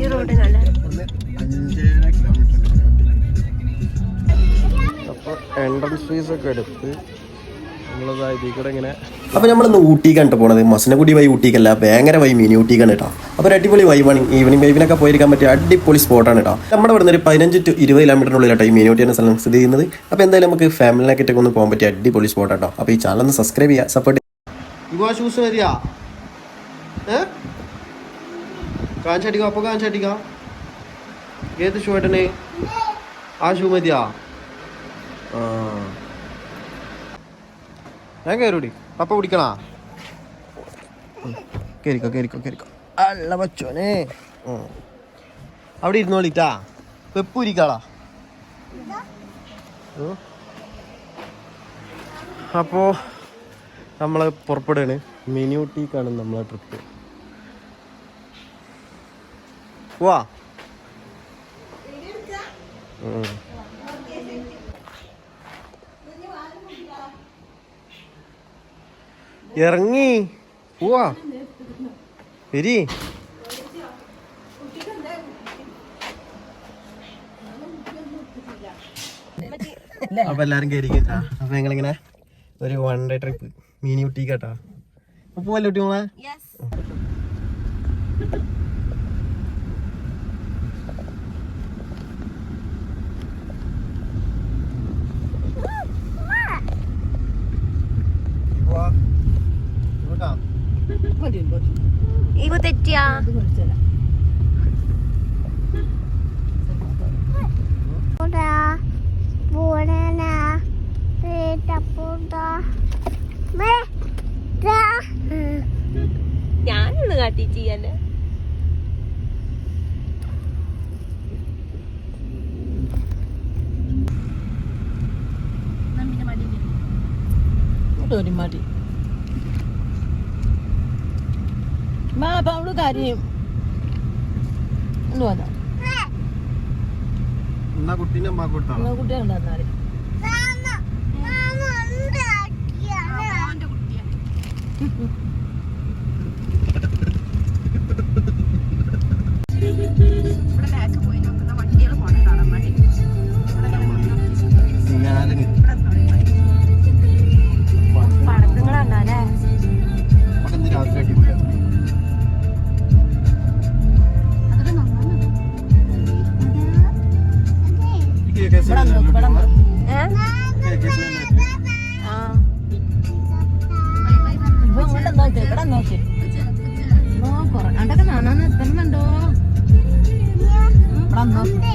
ഈ റോഡ് നല്ല അപ്പോൾ എൻട്രൻസ് ഫീസ് ഒക്കെ എടുത്ത് അപ്പോൾ നമ്മളിന്ന് ഊട്ടിക്കാണ് പോണത്. മസനഗുഡി വൈ ഊട്ടിക്കല്ല ഭയങ്കര വൈ മിനി ഊട്ടിക്കാണ് കേട്ടോ. അപ്പൊ ഒരു അടിപൊളി വൈവാണ് ഈവനിങ് വൈവിനൊക്കെ പോയിരിക്കാൻ പറ്റിയ അടിപൊളി സ്പോട്ടാണ് കേട്ടോ. നമ്മുടെ ഇവിടെ നിന്ന് ഒരു പതിനഞ്ച് ടു ഇരുപത് കിലോമീറ്ററിനുള്ളിൽ കേട്ടോ ഈ മിനി ഊട്ടി എന്ന സ്ഥലം സ്ഥിതി ചെയ്യുന്നത്. അപ്പൊ എന്തായാലും നമുക്ക് ഫാമിലിനെ ഒന്ന് പോകാൻ പറ്റിയ അടിപൊളി സ്പോട്ടാണ് കേട്ടോ. അപ്പോൾ ഈ ചാനൽ ഒന്ന് സബ്സ്ക്രൈബ് ചെയ്യുക സപ്പോർട്ട് ചെയ്യാം ഷൂസ് ഏ? കാണിച്ചടിക്കാം അപ്പോൾ കാണിച്ചടിക്കാം. ഏത് ഷൂ ഏട്ടനെ? ആ ഷൂ മതിയാ? ആ. ഞാൻ കയറൂടി പപ്പ പിടിക്കണാ? കേരിക്കോ കേറിക്കോ കേറിക്കോ. അല്ല പച്ചോനെ. അവിടെ ഇരുന്നോളിട്ടാ പെപ്പു ഇരിക്കാളാ. ഉം. അപ്പോ നമ്മൾ പുറപ്പെടുകയാണ്. മിനിയൂട്ടിക്കാണ് നമ്മളെ ട്രിപ്പ്. വാ. ഇറങ്ങി. പോവാ. വരി. അപ്പൊ എല്ലാരും കയറി കേട്ടാ. അപ്പൊ ഞങ്ങളിങ്ങനെ ഒരു one day trip mini Ooty കേട്ടാ. അപ്പൊ പോവല്ലേ ഊട്ടി പോവാ ഇവ തെറ്റിയാ? ഞാനൊന്ന് കാട്ടി ചെയ്യാന്. ഒരു മടി മാ അപ്പൊ അവൾ കാര്യം വന്നോ. എന്നാ കുട്ടീനെ അമ്മ കൊടുത്താ? കുട്ടിയെ ഉണ്ടായിരുന്നാൽ ഞാൻ നോക്ക്. ഓ കൊറേ അണ്ടൊക്കെ നിർത്തണമുണ്ടോ ഇവിടെ നോക്ക്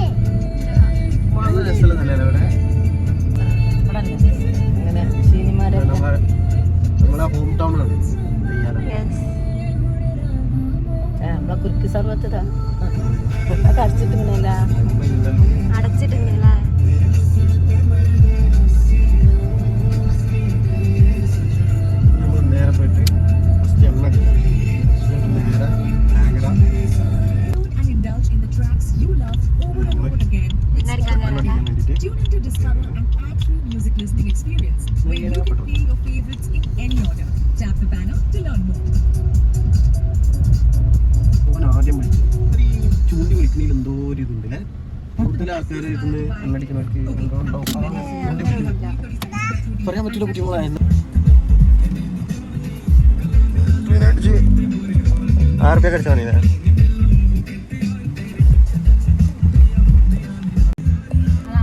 നമ്മളെ കുരുക്ക് സർവത്തതാ ആൾക്കാർ ഇരുന്ന്. പറയാൻ പറ്റില്ല കുട്ടികളെ ആർക്കെ കടിച്ചാൽ മതി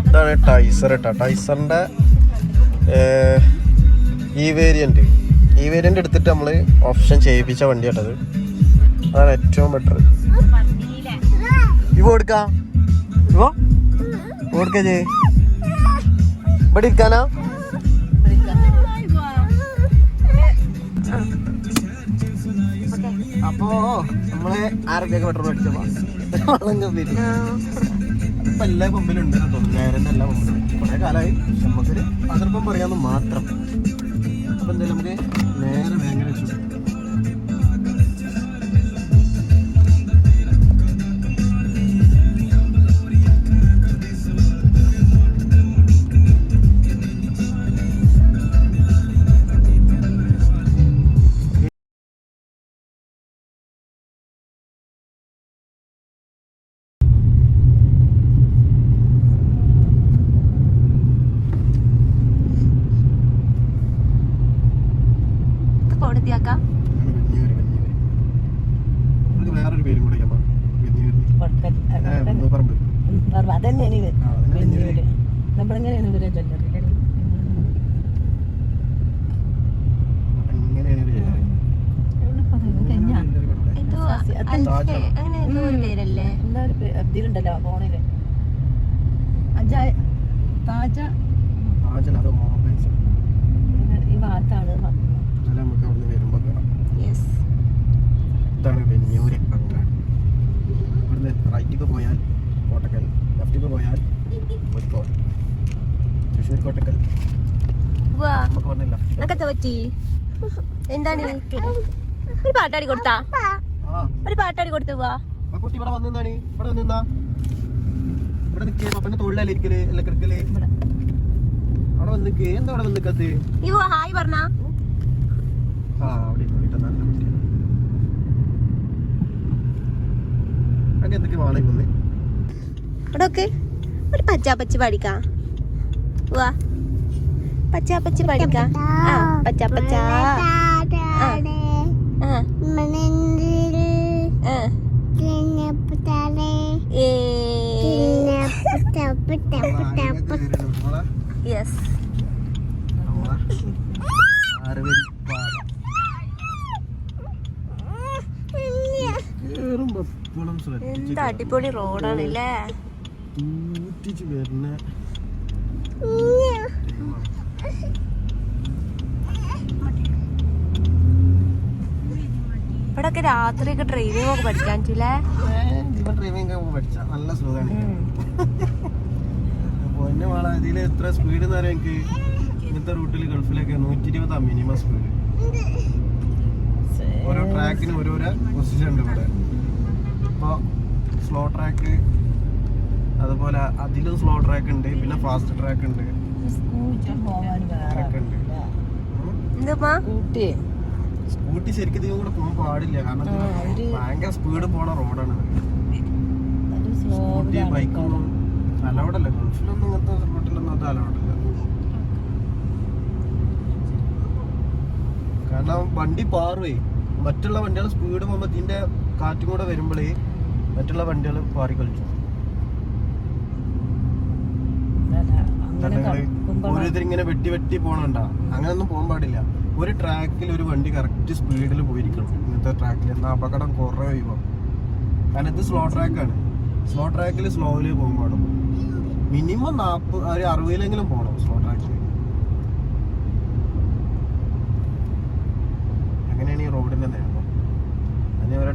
ഇതാണ് ടൈസർ കേട്ടോ ടൈസറിന്റെ ഈ വേരിയന്റ് ഈ വേരിയന്റ് എടുത്തിട്ട് നമ്മൾ ഓപ്ഷൻ ചെയ്യിപ്പിച്ച വണ്ടി കേട്ടത് അതാണ് ഏറ്റവും ബെറ്റർ ഇവ എടുക്കാം. ഇവ? കൊടുക്കേ ചെയ് ഇവിടെ ഇരിക്കാനാ അപ്പോ നമ്മൾ ആരൊക്കെ പെട്രോൾ അടിച്ചപ്പോ? വെള്ളം കമ്പിട്ട് ഇപ്പൊ എല്ലാ പമ്പിലും ഉണ്ട് തോന്നുന്നു. നേരന്റെ എല്ലാ പമ്പിലും. കുറെ കാലമായി. നമുക്കൊരു അതിർപ്പം പറയാമെന്ന് മാത്രം. അപ്പൊ എന്തായാലും നമുക്ക് നേരെ വെച്ചു. അവിടെ എത്തിയാക്കാം വേറൊരു പേരും കൂടെ അതന്നെ നമ്മളെങ്ങനെയാണ് ഇവരെ ജ്വല്ലറി ഇതിലുണ്ടല്ലോ ഫോണിൽ. താജ. താജ ഈ ഭാഗത്താണ് ഇതാണ് വെഞ്ഞൂര് അങ്ങാടി ഇവിടുന്ന് റൈറ്റിക്ക് പോയാൽ കോട്ടക്കൽ. ലെഫ്റ്റിക്ക് പോയാൽ കോഴിക്കോട് തൃശ്ശൂർ കോട്ടക്കൽ എന്താണ്? ഒരു പാട്ടാടി കൊടുത്താ. ഒരു പാട്ടാടി കൊടുത്തു പോവാ കുട്ടി ഇവിടെ വന്നിന്നാണ് ഇവിടെ വന്നിന്നാ ഇവിടെ നിൽക്കേ പപ്പന്റെ തൊഴിലല്ലേ ഇരിക്കൽ? അല്ല കിടക്കൽ? അവിടെ വന്ന് നിൽക്കേ എന്താ അവിടെ വന്ന് നിൽക്കത്ത് നീ വാ ഹായ് പറഞ്ഞാ. ആ അവിടെ അങ്ങനെ എന്തൊക്കെ വേണേ കൊന്നേ ഇവിടെ ഒക്കെ ഒരു പച്ചാപ്പച്ചി പഠിക്കാ വാ. പച്ചാപ്പച്ചി പഠിക്കാ ആ പച്ചാപ്പച്ച. യെസ് എപ്പോഴും ശ്രദ്ധിച്ച് എന്താ അടിപൊളി റോഡാണ് അല്ലേ തൂറ്റിച്ച് വരുന്ന ഇവിടെ ഒക്കെ രാത്രിയൊക്കെ ഡ്രൈവിംഗ് ഒക്കെ പഠിക്കാൻ ഇവൻ ഡ്രൈവിംഗ് ഒക്കെ പഠിച്ച. നല്ല സുഖമാണ് പൊന്നെ മാള ഇതിൽ എത്ര സ്പീഡ് എന്ന് പറയാൻ എനിക്ക് റൂട്ടിൽ ഗൾഫിലൊക്കെ നൂറ്റി ഇരുപതാ മിനിമം സ്പീഡ് ഓരോ ട്രാക്കിന് ഓരോരോ പൊസിഷൻ ഉണ്ട് ഇവിടെ. ഇപ്പോൾ സ്ലോ ട്രാക്ക് അതുപോലെ അതിലും സ്ലോ ട്രാക്ക് ഉണ്ട് പിന്നെ ഫാസ്റ്റ് ട്രാക്ക് ഉണ്ട്. സ്കൂട്ടി. ശരിക്കും ഇതിനും കൂടെ പോകാൻ പാടില്ല കാരണം ഭയങ്കര സ്പീഡ് പോണ റോഡാണ് സ്കൂട്ടി ബൈക്കൊന്നും അലൗഡല്ല ഗൾഫിലൊന്നും ഇങ്ങനത്തെ റോട്ടിലൊന്നും അത് അലൗഡല്ല കാരണം വണ്ടി പാറുവേ. മറ്റുള്ള വണ്ടികൾ സ്പീഡ് പോകുമ്പോൾ ഇതിന്റെ കാറ്റും കൂടെ വരുമ്പോഴേ മറ്റുള്ള വണ്ടികൾ പാറി കളിച്ചു. ഓരോരുത്തരിങ്ങനെ വെട്ടി വെട്ടി പോണണ്ട. അങ്ങനൊന്നും പോകാൻ പാടില്ല. ഒരു ട്രാക്കിൽ ഒരു വണ്ടി കറക്റ്റ് സ്പീഡിൽ പോയിരിക്കണം. ഇന്നത്തെ ട്രാക്കിൽ എന്നാൽ അപകടം കുറേ ഒഴിവാകും കാരണം ഇത് സ്ലോ ട്രാക്കാണ് സ്ലോ ട്രാക്കിൽ സ്ലോയിൽ പോകാൻ പാടും മിനിമം നാൽപ്പത് ഒരു അറുപതിലെങ്കിലും പോകണം സ്ലോ ട്രാക്കിൽ അങ്ങനെയാണ് ഈ റോഡിന്റെ നിയമം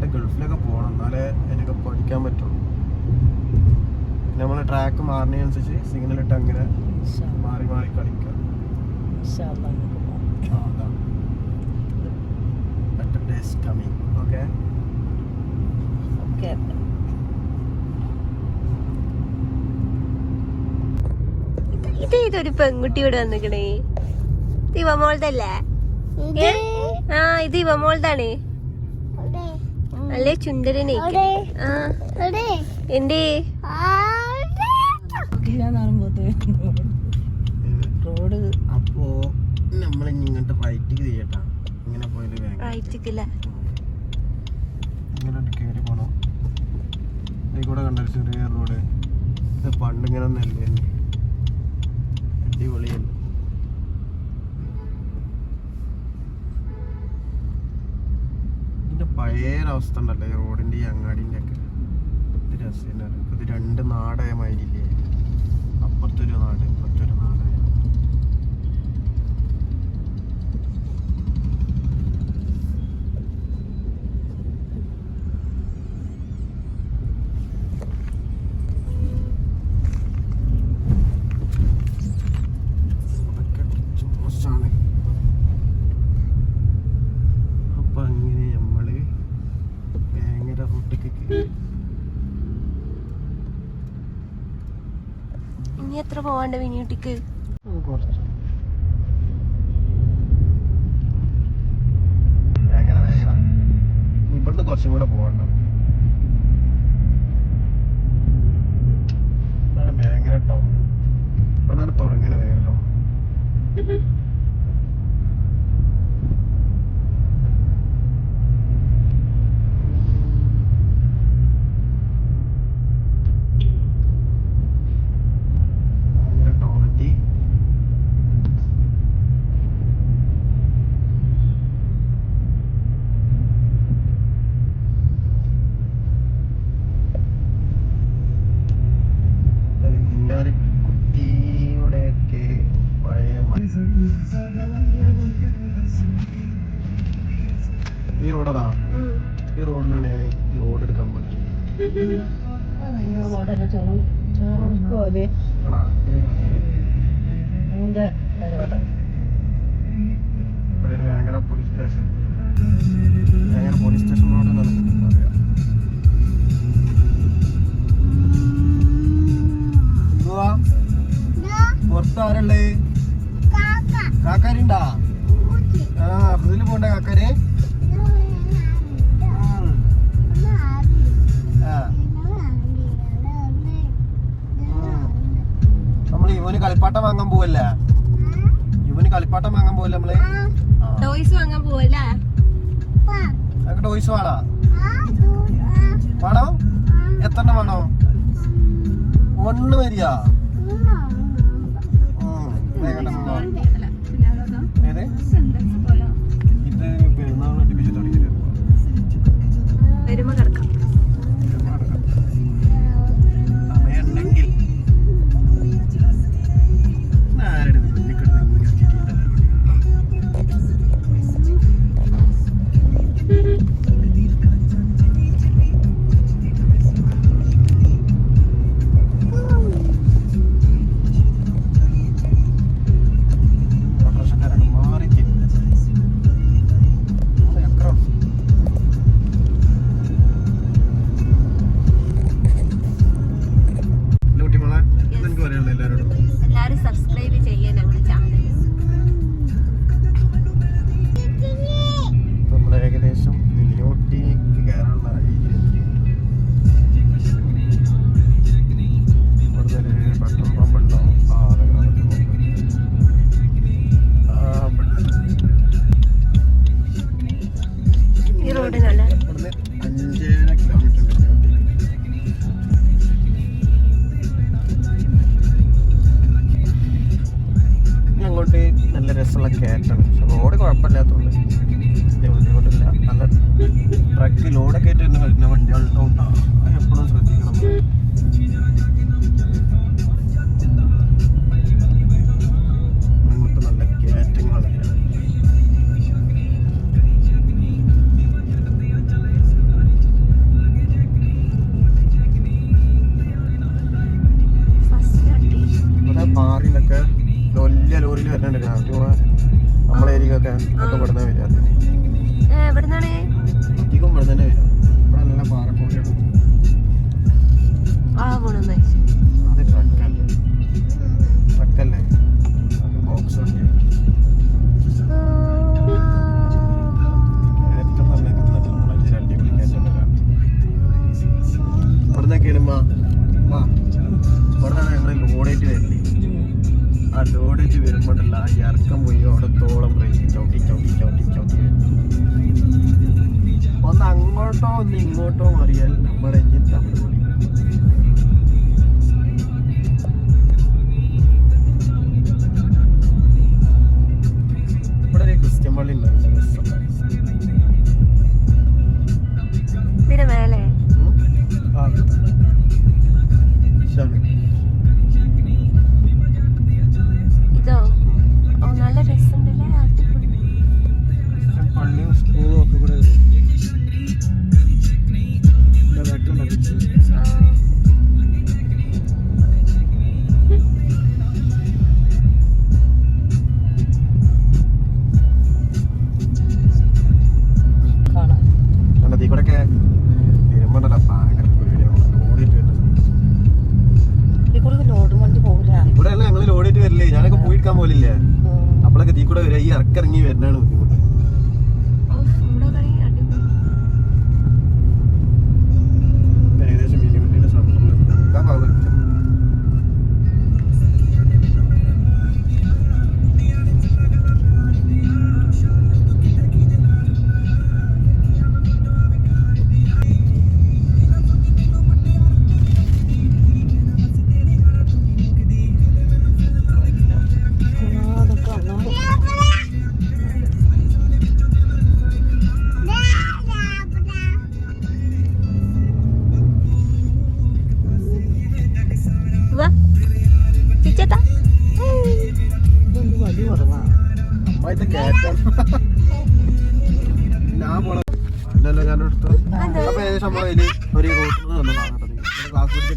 അവരായിട്ട് ഗൾഫിലൊക്കെ പോകണം എന്നാലേ എനിക്ക് പഠിക്കാൻ പറ്റുള്ളൂ. നമ്മൾ ട്രാക്ക് മാറുന്നതിനനുസരിച്ച് സിഗ്നൽ ഇട്ട് അങ്ങനെ മാറി മാറി കളിക്കാം? ഓക്കെ ഇത് ഇതൊരു പെൺകുട്ടി ഇവിടെ വന്നിക്കണേ? ഇത് ഇവമോൾതല്ലേ? ആ ഇത് ഇവമോൾതാണ് നല്ല ചുണ്ടരനെ. എന്റെ റോഡ് അപ്പോ നമ്മൾ ഇങ്ങോട്ട് റൈറ്റിക്ക് ചെയ്യട്ടാ ഇങ്ങനെ പോയത് വേഗം റൈറ്റിക്കില്ല ഇങ്ങനെ കയറി പോണം. ഈ കൂടെ ചെറിയ റോഡ്? ഇത് പണ്ട് ഇങ്ങനെ നെല്ല് അടിപൊളിയല്ലേ ഇതിന്റെ പഴയ അവസ്ഥ ഉണ്ടല്ലോ ഈ റോഡിന്റെ ഈ അങ്ങാടിന്റെ ഒക്കെ. ഇത് രസം ഇത് രണ്ട് നാടായ മാതിരില്ലേ അപ്പുറത്തൊരു നാട് അതൊക്കെ കുറച്ച് മോശമാണ് അപ്പൊ അങ്ങനെ നമ്മൾ ഭയങ്കര റൂട്ടിക്ക് കയറി ഇനി എത്ര പോവാണ്ട് വിനിയൂട്ടിക്ക് ഇവിടുന്ന് കുറച്ചും കൂടെ പോകണ്ട വാങ്ങാൻ പോവല്ലേ? ഇവന് കളിപ്പാട്ടം വാങ്ങാൻ പോവല്ലേ നമ്മൾ? ടോയ്സ് വാങ്ങാൻ പോവല്ലേ? ടോയ്സ് വേണോ വേണോ എത്ര വേണോ? ഒന്ന് വരിക ഏത്?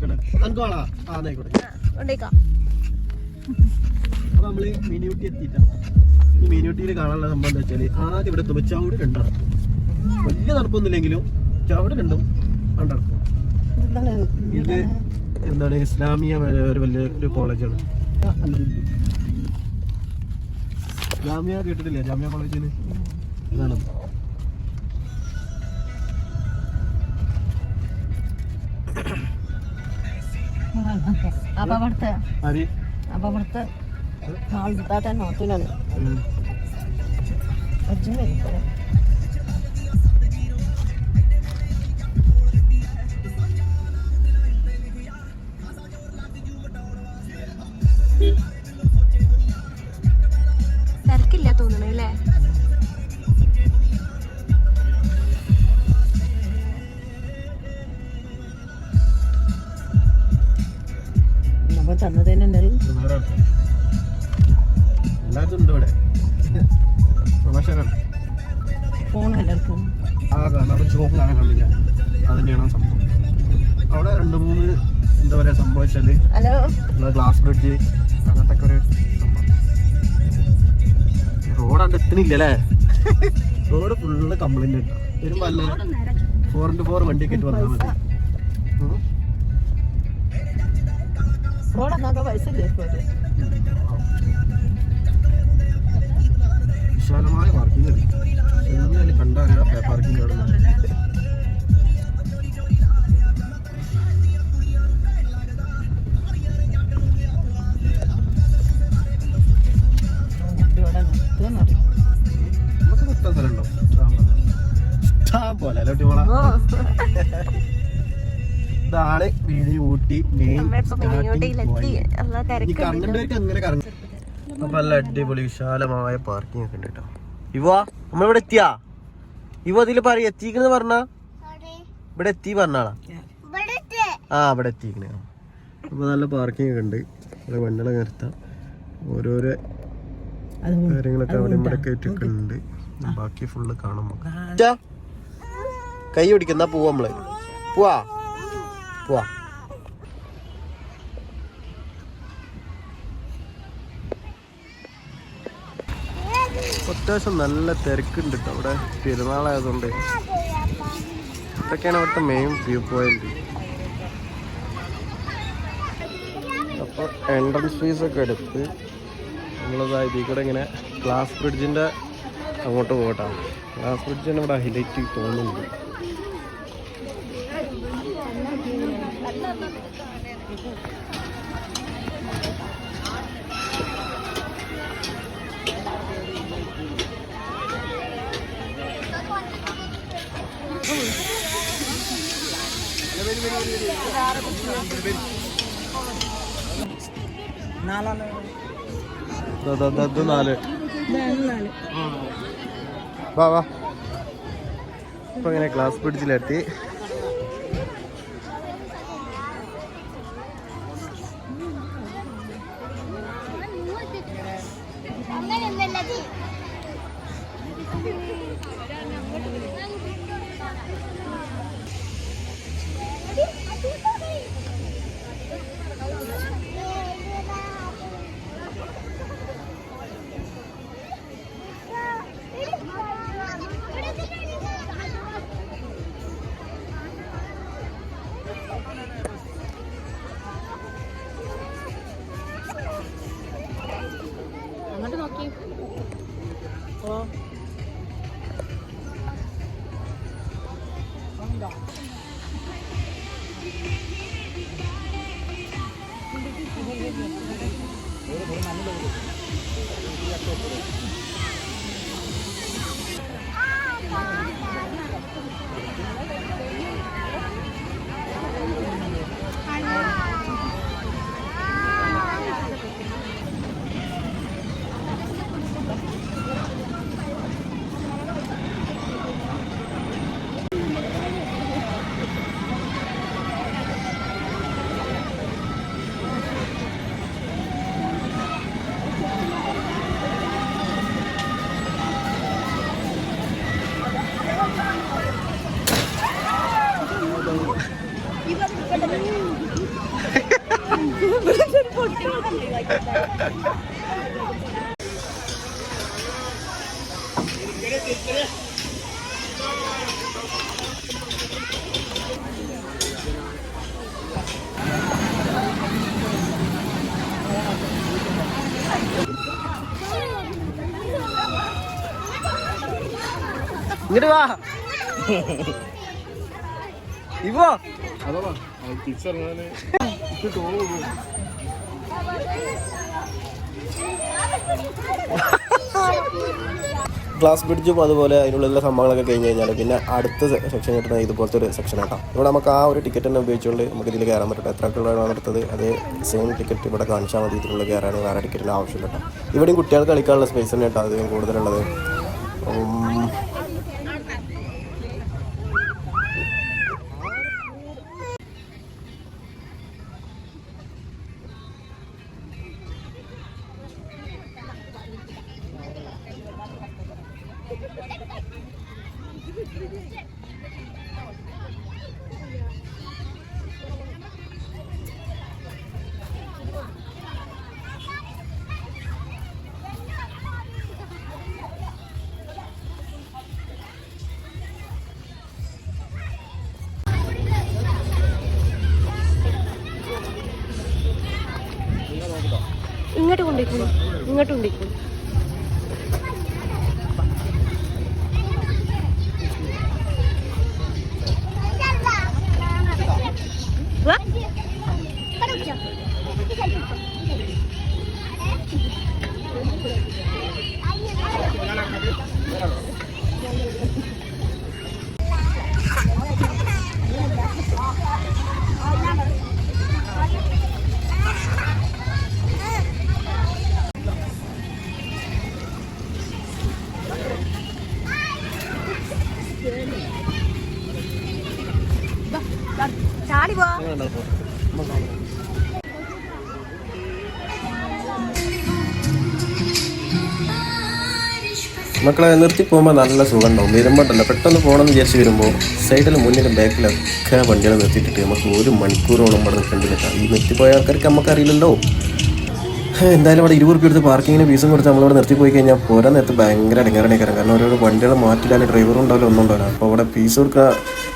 പിടിച്ചിട്ടുണ്ട് എനിക്ക് വേണോ? ആ എന്നായിക്കോട്ടെ കൊണ്ടേക്കാം അപ്പൊ നമ്മൾ മീനുട്ടി എത്തിയിട്ടാണ് ഈ മീനുട്ടിയിൽ കാണാനുള്ള സംഭവം എന്താ വെച്ചാൽ ആദ്യം ഇവിടെ എത്തുമ്പോ ചവിട് രണ്ടടക്കും വലിയ തണുപ്പൊന്നുമില്ലെങ്കിലും ചവിട് രണ്ടും രണ്ടടക്കും ഇത് എന്താണ്? ഇസ്ലാമിയ ഒരു വലിയ ഒരു കോളേജാണ്. ജാമ്യ കേട്ടിട്ടില്ലേ? ജാമ്യ കോളേജിന് ഇതാണ് അപ്പൊ അവിടുത്തെ അപ്പൊ അവിടുത്തെ അച്ഛൻ വരും ഫോർ ഇന്റു ഫോർ വണ്ടി ആയിട്ട് വന്നാൽ മതി. വിശാലമായ പാർക്കിംഗ് ഉണ്ട് പാർക്കിംഗ് അവിടെ പോലെ? ഇതാണ് ഊട്ടി മെയിൻ അങ്ങനെ കറങ്ങി അപ്പൊ നല്ല അടിപൊളി വിശാലമായ പാർക്കിംഗ് ഒക്കെ ഉണ്ട് കേട്ടോ. ഇവ നമ്മളിവിടെ എത്തിയാ? ഇവ അതിൽ പറയ എത്തിക്കണെന്ന് പറഞ്ഞ? ഇവിടെ എത്തി പറഞ്ഞാളാ ആ ഇവിടെ എത്തിക്കണേ. അപ്പൊ നല്ല പാർക്കിംഗ് ഒക്കെ ഉണ്ട്. ഇവിടെ വണ്ടികളെ നിർത്താം ഓരോരോ കാര്യങ്ങളൊക്കെ അവിടെ ഇവിടെ കയറ്റൊക്കെ ഉണ്ട് ബാക്കി ഫുള്ള് കാണുമ്പോ കൈ പിടിക്കുന്ന പോവാ നമ്മൾ. പോവാ? പോവാ. അത്യാവശ്യം നല്ല തിരക്കുണ്ട് കേട്ടോ അവിടെ പെരുന്നാളായതുകൊണ്ട്. ഇതൊക്കെയാണ് അവിടുത്തെ മെയിൻ വ്യൂ പോയിന്റ് അപ്പോൾ എൻട്രൻസ് ഫീസ് ഒക്കെ എടുത്ത് നമ്മളതാ ഇതിൽ കൂടെ ഇങ്ങനെ ഗ്ലാസ് ബ്രിഡ്ജിന്റെ അങ്ങോട്ട് പോകട്ടാണ് ഗ്ലാസ് ബ്രിഡ്ജിന് ഇവിടെ ഹൈലൈറ്റ് തോന്നുന്നുണ്ട്. നാല്. വാ വാ. ഇപ്പൊ ഇങ്ങനെ ഗ്ലാസ് ബ്രിഡ്ജിലെത്തി ഇങ്ങോട്ട് വാ. ഇപ്പോ ഗ്ലാസ് ബ്രിഡ്ജും അതുപോലെ അതിനുള്ള സംഭവങ്ങളൊക്കെ കഴിഞ്ഞ് കഴിഞ്ഞാൽ പിന്നെ അടുത്ത സെക്ഷൻ കിട്ടുന്നത് ഇതുപോലത്തെ ഒരു സെക്ഷൻ ആട്ടോ. ഇവിടെ നമുക്ക് ആ ഒരു ടിക്കറ്റ് തന്നെ ഉപയോഗിച്ചുകൊണ്ട് നമുക്ക് ഇതിൽ കയറാൻ പറ്റും എത്ര ആൾക്കാരാണ് എടുത്തത് അതേ സെയിം ടിക്കറ്റ് ഇവിടെ കാണിച്ചാൽ മതി. ഇതിനുള്ള കയറാൻ വേറെ ടിക്കറ്റിന് ആവശ്യമില്ല കേട്ടോ ഇവിടെയും കുട്ടികൾക്ക് കളിക്കാനുള്ള സ്പേസ് തന്നെ കേട്ടോ അധികം കൂടുതലുള്ളത് ഉം. ഇങ്ങോട്ട് മക്കളെ നിർത്തി പോകുമ്പോൾ നല്ല സുഖം ഉണ്ടാവും വരുമ്പോണ്ടല്ലോ പെട്ടെന്ന് പോകണമെന്ന് വിചാരിച്ച് വരുമ്പോൾ സൈഡിലും മുന്നിലും ബാക്കിലൊക്കെ വണ്ടികൾ നിർത്തിയിട്ടിട്ട് നമുക്ക് ഒരു മണിക്കൂറോളം ഇവിടെ നിൽക്കേണ്ടി നിൽക്കാം ഈ നിർത്തിപ്പോയ ആൾക്കാർക്ക് നമുക്കറിയില്ലല്ലോ. എന്തായാലും അവിടെ ഇരുപത് രൂപ എടുത്ത് പാർക്കിങ്ങിന് ഫീസും കൊടുത്ത് നമ്മളിവിടെ നിർത്തി പോയി കഴിഞ്ഞാൽ പോരാൻ നേരത്ത് ഭയങ്കര അടങ്ങാറണേക്കാരം കാരണം ഓരോ വണ്ടികൾ മാറ്റില്ല ഡ്രൈവറും ഉണ്ടാവില്ല ഒന്നും ഉണ്ടാവില്ല. അപ്പോൾ അവിടെ ഫീസ് കൊടുക്കുക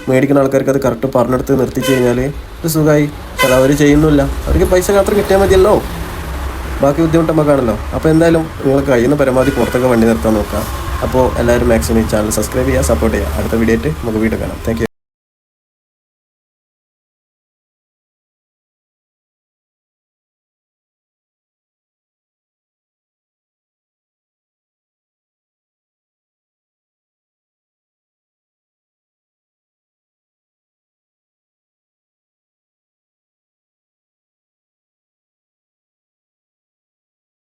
മേടിക്കുന്ന ആൾക്കാർക്ക് അത് കറക്റ്റ് പറഞ്ഞെടുത്ത് നിർത്തിച്ച് കഴിഞ്ഞാൽ ഒരു സുഖമായി ചില അവർ ചെയ്യുന്നില്ല. അവർക്ക് പൈസ മാത്രം കിട്ടിയാൽ മതിയല്ലോ. ബാക്കി ബുദ്ധിമുട്ട് നമുക്കാണല്ലോ അപ്പോൾ എന്തായാലും നിങ്ങൾ കഴിയുന്ന പരമാവധി പുറത്തൊക്കെ വണ്ടി നിർത്താൻ നോക്കുക. അപ്പോൾ എല്ലാവരും മാക്സിമം ഈ ചാനൽ സബ്സ്ക്രൈബ് ചെയ്യുക സപ്പോർട്ട് ചെയ്യുക. അടുത്ത വീഡിയോ ആയിട്ട് നമുക്ക് വീണ്ടും കാണാം. താങ്ക്